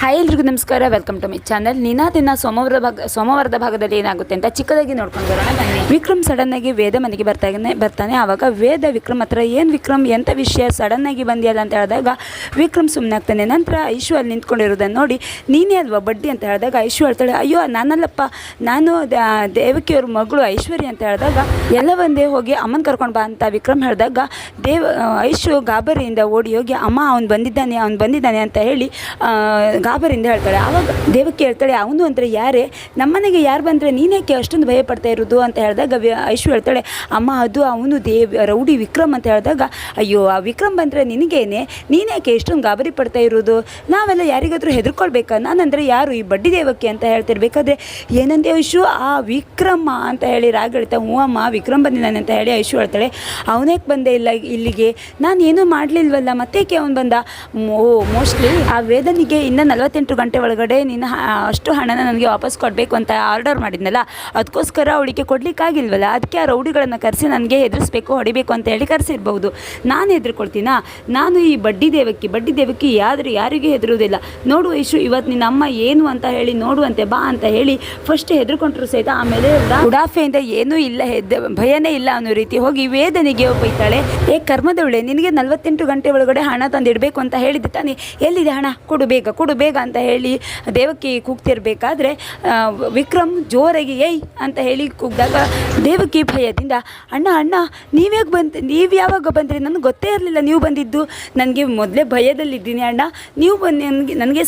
Hi ಎಲ್ರಿಗೂ ನಮಸ್ಕಾರ. Welcome to my channel ನಿನ್ನ ದಿನ ಸೋಮವಾರದ ಭಾಗ, ಸೋಮವಾರದ ಭಾಗದಲ್ಲಿ ಏನಾಗುತ್ತೆ ಅಂತ ಚಿಕ್ಕದಾಗಿ ನೋಡ್ಕೊಂಡು ಬರೋಣ. ಬನ್ನಿ. ವಿಕ್ರಮ್ ಸಡನ್ ಆಗಿ ವೇದ ಮನೆಗೆ ಬರ್ತಾನೆ ಬರ್ತಾನೆ. ಆವಾಗ ವೇದ ವಿಕ್ರಮ್ ಹತ್ರ, ಏನು ವಿಕ್ರಮ್ ಎಂಥ ವಿಷಯ? ಸಡನ್ ಆಗಿ ಬಂದಿಯಲ್ಲ? ಅಂತ ಹೇಳಿದಾಗ ವಿಕ್ರಮ್ ಸುಮ್ಮನೆ ಆಗ್ತಾನೆ. ನಂತರ ಐಶು ಅಲ್ಲಿ ನಿಂತ್ಕೊಂಡಿರೋದನ್ನು ನೋಡಿ, ನೀನೇ ಅಲ್ವಾ ಬಡ್ಡಿ? ಅಂತ ಹೇಳಿದಾಗ ಐಶು ಹೇಳ್ತಾಳೆ, ಅಯ್ಯೋ, ನಾನಲ್ಲಪ್ಪ. ನಾನು ದೇವಕಿಯವ್ರ ಮಗಳು ಐಶ್ವರ್ಯ ಅಂತ ಹೇಳಿದಾಗ ಎಲ್ಲ ಒಂದೇ ಹೋಗಿ ಅಮ್ಮನ ಕರ್ಕೊಂಡು ಬಾ ಅಂತ ವಿಕ್ರಮ್ ಹೇಳಿದಾಗ ದೇವ, ಐಶು ಗಾಬರಿಯಿಂದ ಓಡಿ ಹೋಗಿ, ಅಮ್ಮ, ಅವ್ನು ಬಂದಿದ್ದಾನೆ ಅವ್ನು ಬಂದಿದ್ದಾನೆ ಅಂತ ಹೇಳಿ ಆ, ಗಾಬರಿಯಿಂದ ಹೇಳ್ತಾಳೆ. ಆವಾಗ ದೇವಕ್ಕೆ ಹೇಳ್ತಾಳೆ ಅವನು ಅಂದರೆ ಯಾರೇ? ನಮ್ಮನೆಗೆ ಯಾರು ಬಂದರೆ ನೀನೇಕೆ ಅಷ್ಟೊಂದು ಭಯ ಪಡ್ತಾ ಇರೋದು? ಅಂತ ಹೇಳಿದಾಗ ಐಶು ಹೇಳ್ತಾಳೆ ಅಮ್ಮ ಅದು ಅವನು ದೇವ್ ರೌಡಿ ವಿಕ್ರಮ್ ಅಂತ ಹೇಳಿದಾಗ ಅಯ್ಯೋ ಆ ವಿಕ್ರಮ್ ಬಂದರೆ ನಿನಗೇನೆ? ನೀನೇಕೆ ಎಷ್ಟೊಂದು ಗಾಬರಿ ಪಡ್ತಾ ಇರೋದು? ನಾವೆಲ್ಲ ಯಾರಿಗಾದರೂ ಹೆದರ್ಕೊಳ್ಬೇಕಾ? ನಾನಂದರೆ ಯಾರು ಈ ಬಡ್ಡಿ ದೇವಕ್ಕೆ ಅಂತ ಹೇಳ್ತಿರ್ಬೇಕಾದ್ರೆ ಏನಂದೇ ಐಶು ಆ ವಿಕ್ರಮ ಅಂತ ಹೇಳಿ ರಾಗ ಹೇಳ್ತಾ ಹ್ಞೂ ಅಮ್ಮ ವಿಕ್ರಮ್ ಬಂದಿದ್ದಾನೆ ಅಂತ ಹೇಳಿ ಐಶು ಹೇಳ್ತಾಳೆ ಅವನೇಕೆ ಬಂದೆ ಇಲ್ಲ ಇಲ್ಲಿಗೆ? ನಾನು ಏನೂ ಮಾಡಲಿಲ್ವಲ್ಲ ಮತ್ತೇಕೆ ಅವನು ಬಂದ? ಮೋಸ್ಟ್ಲಿ ಆ ವೇದನಿಗೆ ಇನ್ನು ನಲವತ್ತೆಂಟು ಗಂಟೆ ಒಳಗಡೆ ನಿನ್ನ ಹ- ಅಷ್ಟು ಹಣನ ನನಗೆ ವಾಪಸ್ ಕೊಡಬೇಕು ಅಂತ ಆರ್ಡರ್ ಮಾಡಿದ್ನಲ್ಲ, ಅದಕ್ಕೋಸ್ಕರ ಅವಳಿಗೆ ಕೊಡಲಿಕ್ಕಾಗಿಲ್ವಲ್ಲ, ಅದಕ್ಕೆ ಆ ರೌಡಿಗಳನ್ನು ಕರೆಸಿ ನನಗೆ ಹೆದರಿಸ್ಬೇಕು, ಹೊಡಿಬೇಕು ಅಂತ ಹೇಳಿ ಕರೆಸಿರ್ಬೋದು ನಾನು ಹೆದರ್ಕೊಳ್ತೀನಾ? ನಾನು ಈ ಬಡ್ಡಿ ದೇವಕ್ಕೆ ಬಡ್ಡಿ ದೇವಕ್ಕೆ ಯಾರು ಯಾರಿಗೂ ಹೆದರುವುದಿಲ್ಲ. ನೋಡು ಇಶು ಇವತ್ತು ನಿನ್ನ ಅಮ್ಮ ಏನು ಅಂತ ಹೇಳಿ, ನೋಡುವಂತೆ ಬಾ ಅಂತ ಹೇಳಿ ಫಸ್ಟ್ ಹೆದರ್ಕೊಂಡ್ರು ಸಹಿತ ಆಮೇಲೆ ಉಡಾ- ಉಡಾಫೆಯಿಂದ ಏನೂ ಇಲ್ಲ, ಹೆದ್ದ, ಭಯನೇ ಇಲ್ಲ ಅನ್ನೋ ರೀತಿ ಹೋಗಿ ವೇದನೆಗೆ ಒಪ್ಪೈತಾಳೆ ಏ ಕರ್ಮದವಳೆ, ನಿನಗೆ ನಲವತ್ತೆಂಟು ಗಂಟೆ ಒಳಗಡೆ ಹಣ ತಂದಿಡಬೇಕು ಅಂತ ಹೇಳಿದ್ದೆ ತಾನೆ? ಎಲ್ಲಿದೆ ಹಣ? ಕೊಡು ಬೇಗ, ಕೊಡು ಅಂತ ಹೇಳಿ ದೇವಕಿ ಕೂಗ್ತಿರ್ಬೇಕಾದ್ರೆ ವಿಕ್ರಮ್ ಜೋರಾಗಿ ಏಯ್ ಅಂತ ಹೇಳಿ ಕೂಗಿದಾಗ ದೇವಕಿ ಭಯದಿಂದ, ಅಣ್ಣ ಅಣ್ಣ ನೀವ್ಯಾಕೆ ಬಂತು ನೀವು ಯಾವಾಗ ಬಂದ್ರಿ? ನನಗೆ ಗೊತ್ತೇ ಇರಲಿಲ್ಲ ನೀವು ಬಂದಿದ್ದು. ನನಗೆ ಮೊದಲೇ ಭಯದಲ್ಲಿದ್ದೀನಿ ಅಣ್ಣ. ನೀವು ಬಂದು, ನನಗೆ ನನಗೆ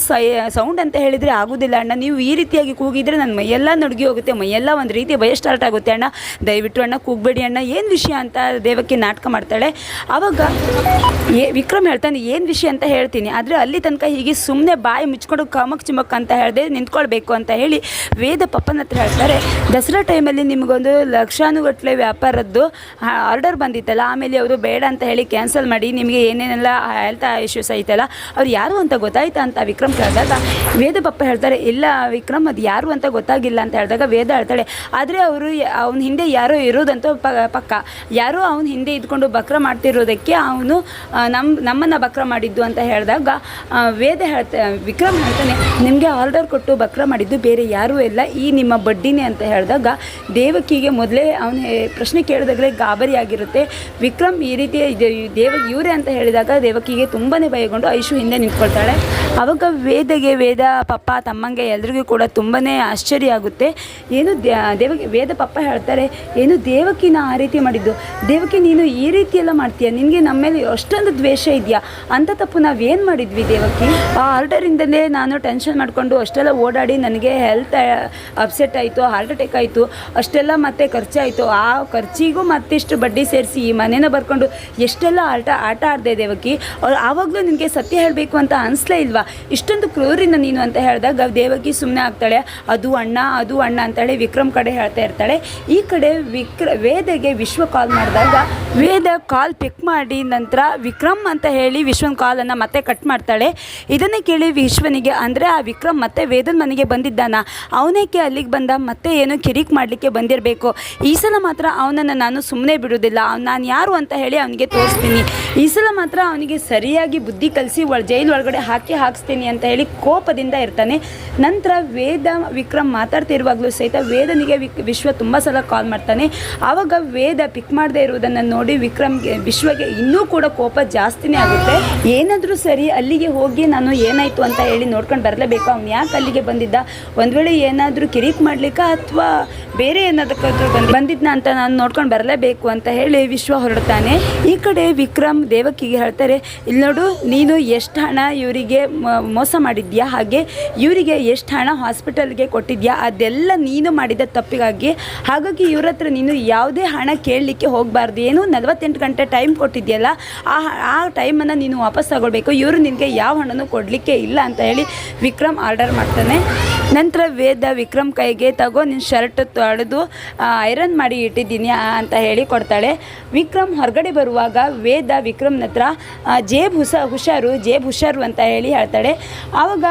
ಸೌಂಡ್ ಅಂತ ಹೇಳಿದರೆ ಆಗೋದಿಲ್ಲ ಅಣ್ಣ. ನೀವು ಈ ರೀತಿಯಾಗಿ ಕೂಗಿದ್ರೆ ನನ್ನ ಮೈಯೆಲ್ಲ ನಡುಗಿ ಹೋಗುತ್ತೆ. ಮೈಯೆಲ್ಲ ಒಂದು ರೀತಿ ಭಯ ಸ್ಟಾರ್ಟ್ ಆಗುತ್ತೆ ಅಣ್ಣ. ದಯವಿಟ್ಟು ಅಣ್ಣ, ಕೂಗಬೇಡಿ ಅಣ್ಣ. ಏನು ವಿಷಯ ಅಂತ ದೇವಕ್ಕೆ ನಾಟಕ ಮಾಡ್ತಾಳೆ. ಆವಾಗ ಏ, ವಿಕ್ರಮ್ ಹೇಳ್ತಾನೆ, ಏನು ವಿಷಯ ಅಂತ ಹೇಳ್ತೀನಿ. ಆದರೆ ಅಲ್ಲಿ ತನಕ ಹೀಗೆ ಸುಮ್ಮನೆ ಬಾಯಿ ಮುಚ್ಕೊಂಡು ಕಮಕ್ ಚಿಮಕ್ ಅಂತ ಹೇಳಿದೆ ನಿಂತ್ಕೊಳ್ಬೇಕು ಅಂತ ಹೇಳಿ ವೇದ ಪಪ್ಪನ ಹತ್ರ ಹೇಳ್ತಾರೆ. ದಸರಾ ಟೈಮಲ್ಲಿ ನಿಮಗೊಂದು ಲಕ್ಷಾನುಗಟ್ಟಲೆ ವ್ಯಾಪಾರದ್ದು ಆರ್ಡರ್ ಬಂದಿತ್ತಲ್ಲ, ಆಮೇಲೆ ಅವರು ಬೇಡ ಅಂತ ಹೇಳಿ ಕ್ಯಾನ್ಸಲ್ ಮಾಡಿ, ನಿಮಗೆ ಏನೇನೆಲ್ಲ ಹೆಲ್ತ್ ಇಶ್ಯೂಸ್ ಐತಲ್ಲ, ಅವ್ರು ಯಾರು ಅಂತ ಗೊತ್ತಾಯ್ತಾ ಅಂತ ವಿಕ್ರಮ್ ಕೇಳಿದಾಗ, ವೇದ ಪಪ್ಪ ಹೇಳ್ತಾರೆ, ಇಲ್ಲ ವಿಕ್ರಮ್, ಅದು ಯಾರು ಅಂತ ಗೊತ್ತಾಗಿಲ್ಲ ಅಂತ ಹೇಳಿದಾಗ ವೇದ ಹೇಳ್ತಾಳೆ, ಆದರೆ ಅವರು ಅವನ ಹಿಂದೆ ಯಾರೋ ಇರೋದಂತ ಪಕ್ಕ. ಯಾರೋ ಅವನ ಹಿಂದೆ ಇದ್ಕೊಂಡು ಬಕ್ರ ಮಾಡ್ತಿರೋದಕ್ಕೆ ಅವನು ನಮ್ಮ ನಮ್ಮನ್ನು ಬಕ್ರ ಮಾಡಿದ್ದು ಅಂತ ಹೇಳಿದಾಗ ವೇದ ಹೇಳ್ತಾ ಹೇಳ್ತಾನೆ ನಿಮಗೆ ಆರ್ಡರ್ ಕೊಟ್ಟು ಬಕ್ರ ಮಾಡಿದ್ದು ಬೇರೆ ಯಾರೂ ಇಲ್ಲ. ಈ ನಿಮ್ಮ ಬಡ್ಡಿನೇ ಅಂತ ಹೇಳಿದಾಗ ದೇವಕಿಗೆ ಮೊದಲೇ ಅವನು ಪ್ರಶ್ನೆ ಕೇಳಿದಾಗಲೇ ಗಾಬರಿ ಆಗಿರುತ್ತೆ. ವಿಕ್ರಮ್ ಈ ರೀತಿ ದೇವ ಇವರೇ ಅಂತ ಹೇಳಿದಾಗ ದೇವಕಿಗೆ ತುಂಬಾ ಭಯಗೊಂಡು ಐಶು ಹಿಂದೆ ನಿಂತ್ಕೊಳ್ತಾಳೆ. ಅವಾಗ ವೇದಗೆ ವೇದ ಪಪ್ಪ ತಮ್ಮಂಗೆ ಎಲ್ರಿಗೂ ಕೂಡ ತುಂಬಾ ಆಶ್ಚರ್ಯ ಆಗುತ್ತೆ. ಏನು ದೇವ ವೇದ ಪಪ್ಪ ಹೇಳ್ತಾರೆ, ಏನು ದೇವಕಿನ ಆ ರೀತಿ ಮಾಡಿದ್ದು. ದೇವಕಿ ನೀನು ಈ ರೀತಿ ಎಲ್ಲ ಮಾಡ್ತೀಯ? ನಿನಗೆ ನಮ್ಮ ಮೇಲೆ ಅಷ್ಟೊಂದು ದ್ವೇಷ ಇದೆಯಾ? ಅಂತ ತಪ್ಪು ನಾವೇನು ಮಾಡಿದ್ವಿ ದೇವಕಿ? ಆ ಆರ್ಡರಿಂದಲೇ ನಾನು ಟೆನ್ಷನ್ ಮಾಡಿಕೊಂಡು ಅಷ್ಟೆಲ್ಲ ಓಡಾಡಿ ನನಗೆ ಹೆಲ್ತ್ ಅಪ್ಸೆಟ್ ಆಯಿತು ಹಾರ್ಟ್ ಅಟ್ಯಾಕ್ ಆಯಿತು, ಅಷ್ಟೆಲ್ಲ ಮತ್ತೆ ಖರ್ಚಾಯಿತು ಆ ಖರ್ಚಿಗೂ ಮತ್ತಿಷ್ಟು ಬಡ್ಡಿ ಸೇರಿಸಿ ಈ ಮನೇನ ಬರ್ಕೊಂಡು ಎಷ್ಟೆಲ್ಲ ಆಟ ಆಟ ಆಡಿದೆ ದೇವಕಿ ಅವ್ರು ಆವಾಗಲೂ ನಿನಗೆ ಸತ್ಯ ಹೇಳಬೇಕು ಅಂತ ಅನಿಸ್ಲೇ ಇಲ್ವಾ? ಇಷ್ಟೊಂದು ಕ್ರೂರಿನ ನೀನು ಅಂತ ಹೇಳಿದಾಗ ದೇವಕಿ ಸುಮ್ಮನೆ ಆಗ್ತಾಳೆ, ಅದು ಅಣ್ಣ ಅದು ಅಣ್ಣ ಅಂತೇಳಿ ವಿಕ್ರಮ್ ಕಡೆ ಹೇಳ್ತಾ ಇರ್ತಾಳೆ. ಈ ಕಡೆ ವಿಕ್ರ, ವೇದಗೆ ವಿಶ್ವ ಕಾಲ್ ಮಾಡಿದಾಗ ವೇದ ಕಾಲ್ ಪಿಕ್ ಮಾಡಿ ನಂತರ ವಿಕ್ರಮ್ ಅಂತ ಹೇಳಿ ವಿಶ್ವನ ಕಾಲನ್ನು ಮತ್ತೆ ಕಟ್ ಮಾಡ್ತಾಳೆ. ಇದನ್ನೇ ಕೇಳಿ ವಿಶ್ವನಿಗೆ ಅಂದರೆ ಆ ವಿಕ್ರಮ್ ಮತ್ತೆ ವೇದನ್ ಮನೆಗೆ ಬಂದಿದ್ದಾನ. ಅವನೇಕೆ ಅಲ್ಲಿಗೆ ಬಂದ, ಮತ್ತೆ ಏನು ಕಿರಿಕ್ ಮಾಡಲಿಕ್ಕೆ ಬಂದಿರಬೇಕು. ಈ ಸಲ ಮಾತ್ರ ಅವನನ್ನು ನಾನು ಸುಮ್ಮನೆ ಬಿಡೋದಿಲ್ಲ ನಾನು ಯಾರು ಅಂತ ಹೇಳಿ ಅವನಿಗೆ ತೋರಿಸ್ತೀನಿ. ಈ ಸಲ ಮಾತ್ರ ಅವನಿಗೆ ಸರಿಯಾಗಿ ಬುದ್ಧಿ ಕಲಿಸಿ ಒಳ ಜೈಲು ಒಳಗಡೆ ಹಾಕಿ ಹಾಕಿಸ್ತೀನಿ ಅಂತ ಹೇಳಿ ಕೋಪದಿಂದ ಇರ್ತಾನೆ. ನಂತರ ವೇದ ವಿಕ್ರಮ್ ಮಾತಾಡ್ತಿರುವಾಗಲೂ ಸಹಿತ ವೇದನಿಗೆ ವಿಶ್ವ ತುಂಬ ಸಲ ಕಾಲ್ ಮಾಡ್ತಾನೆ. ಆವಾಗ ವೇದ ಪಿಕ್ ಮಾಡದೇ ಇರುವುದನ್ನು ನೋಡಿ ವಿಕ್ರಮ್ಗೆ, ವಿಶ್ವಗೆ ಇನ್ನೂ ಕೂಡ ಕೋಪ ಜಾಸ್ತಿನೇ ಆಗುತ್ತೆ. ಏನಾದರೂ ಸರಿ ಅಲ್ಲಿಗೆ ಹೋಗಿ ನಾನು ಏನಾಯಿತು ಅಂತ ಹೇಳಿ ನೋಡ್ಕೊಂಡು ಬರಲೇಬೇಕು. ಅವ್ನು ಯಾಕೆ ಅಲ್ಲಿಗೆ ಬಂದಿದ್ದ? ಒಂದು ವೇಳೆ ಏನಾದರೂ ಕಿರಿಕ್ ಮಾಡಲಿಕ್ಕೆ ಅಥವಾ ಬೇರೆ ಏನಾದಕ್ಕಾದರೂ ಬಂದು ಬಂದಿದ್ನ ಅಂತ ನಾನು ನೋಡ್ಕೊಂಡು ಬರಲೇಬೇಕು ಅಂತ ಹೇಳಿ ವಿಶ್ವ ಹೊರಡ್ತಾನೆ. ಈ ಕಡೆ ವಿಕ್ರಮ್ ದೇವಕಿಗೆ ಹೇಳ್ತಾರೆ, ಇಲ್ಲಿ ನೋಡು, ನೀನು ಎಷ್ಟು ಹಣ ಇವರಿಗೆ ಮೋಸ ಮಾಡಿದ್ಯಾ? ಹಾಗೆ ಇವರಿಗೆ ಎಷ್ಟು ಹಣ ಹಾಸ್ಪಿಟಲ್ಗೆ ಕೊಟ್ಟಿದ್ಯಾ? ಅದೆಲ್ಲ ನೀನು ಮಾಡಿದ ತಪ್ಪಿಗಾಗಿ, ಹಾಗಾಗಿ ಇವ್ರ ಹತ್ರ ನೀನು ಯಾವುದೇ ಹಣ ಕೇಳಲಿಕ್ಕೆ ಹೋಗಬಾರ್ದು. ಏನು ನಲವತ್ತೆಂಟು ಗಂಟೆ ಟೈಮ್ ಕೊಟ್ಟಿದ್ಯಲ್ಲ, ಆ ಆ ಟೈಮನ್ನು ನೀನು ವಾಪಸ್ ತಗೊಳ್ಬೇಕು. ಇವರು ನಿನಗೆ ಯಾವ ಹಣನೂ ಕೊಡಲಿಕ್ಕೆ ಇಲ್ಲ ಅಂತ ಹೇಳಿ ವಿಕ್ರಮ್ ಆರ್ಡರ್ ಮಾಡ್ತಾನೆ. ನಂತರ ವೇದ ವಿಕ್ರಮ್ ಕೈಗೆ, ತಗೋ ನಿನ್ನ ಶರ್ಟ್ ತೊಳೆದು ಐರನ್ ಮಾಡಿ ಇಟ್ಟಿದ್ದೀನಿ ಅಂತ ಹೇಳಿ ಕೊಡ್ತಾಳೆ. ವಿಕ್ರಮ್ ಹೊರಗಡೆ ಬರುವಾಗ ವೇದ ವಿಕ್ರಮ್ನ ಹತ್ರ ಜೇಬ್ ಹುಷ ಹುಷಾರು, ಜೇಬ್ ಹುಷಾರು ಅಂತ ಹೇಳಿ ಹೇಳ್ತಾಳೆ. ಆವಾಗ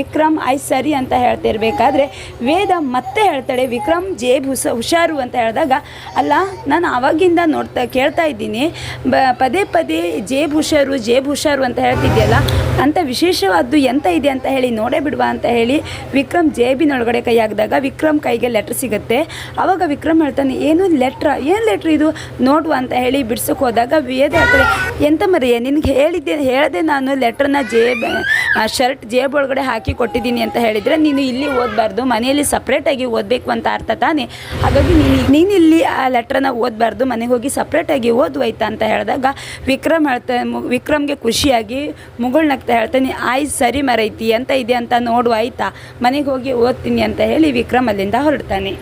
ವಿಕ್ರಮ್ ಐ ಸರಿ ಅಂತ ಹೇಳ್ತಿರ್ಬೇಕಾದ್ರೆ, ವೇದ ಮತ್ತೆ ಹೇಳ್ತಾಳೆ, ವಿಕ್ರಮ್, ಜೇಬ್ ಹುಷ ಹುಷಾರು ಅಂತ ಹೇಳಿದಾಗ, ಅಲ್ಲ, ನಾನು ಆವಾಗಿಂದ ನೋಡ್ತಾ, ಕೇಳ್ತಾ ಇದ್ದೀನಿ. ಬ, ಪದೇ ಪದೇ ಜೇಬ್ ಹುಷಾರು ಜೇಬ್ ಹುಷಾರು ಅಂತ ಹೇಳ್ತಿದ್ಯಲ್ಲ, ಅಂತ ವಿಶೇಷವಾದ್ದು ಎಂತ ಇದೆ ಅಂತ ಹೇಳಿ ನೋಡೇ ಬಿಡುವ ಅಂತ ಹೇಳಿ ವಿಕ್ರಮ್ ಜೇಬಿನೊಳಗಡೆ ಕೈ ಹಾಕಿದಾಗ, ವಿಕ್ರಮ್ ಕೈಗೆ ಲೆಟ್ರ್ ಸಿಗುತ್ತೆ. ಆವಾಗ ವಿಕ್ರಮ್ ಹೇಳ್ತಾನೆ, ಏನು ಲೆಟ್ರ? ಏನು ಲೆಟ್ರ್ ಇದು? ನೋಡುವ ಅಂತ ಹೇಳಿ ಬಿಡ್ಸೋಕೆ ಹೋದಾಗ, ವೇದ ಹೇಳ್ತಾರೆ ಎಂತ ಮರಿಯ, ನಿನಗೆ ಹೇಳಿದ್ದೆ ಹೇಳಿದೆ ನಾನು ಲೆಟ್ರನ್ನ ಜೇಬ್ ಶರ್ಟ್ ಜೇಬ್ ಒಳಗಡೆ ಹಾಕಿ ಕೊಟ್ಟಿದ್ದೀನಿ ಅಂತ ಹೇಳಿದರೆ ನೀನು ಇಲ್ಲಿ ಓದಬಾರ್ದು, ಮನೆಯಲ್ಲಿ ಸಪ್ರೇಟಾಗಿ ಓದಬೇಕು ಅಂತ ಅರ್ಥ ತಾನೆ? ಹಾಗಾಗಿ ನೀನು ಇಲ್ಲಿ ಆ ಲೆಟ್ರನ್ನ ಓದಬಾರ್ದು, ಮನೆಗೆ ಹೋಗಿ ಸಪ್ರೇಟಾಗಿ ಓದುವಾಯ್ತಾ ಅಂತ ಹೇಳಿದಾಗ ವಿಕ್ರಮ್ ಹೇಳ್ತಾ ವಿಕ್ರಮ್ಗೆ ಖುಷಿಯಾಗಿ ಮುಗುಳ್ನಗ್ತಾ ಹೇಳ್ತಾನೆ, ಆಯ್, ಸರಿ ಮರೈತಿ ಅಂತ ಇದೆ ಅಂತ ನೋಡು, ಆಯ್ತಾ? ಮನೆಗೆ ಹೋಗಿ ಓದ್ತೀನಿ ಅಂತ ಹೇಳಿ ವಿಕ್ರಮ್ ಅಲ್ಲಿಂದ ಹೊರಡ್ತಾನೆ.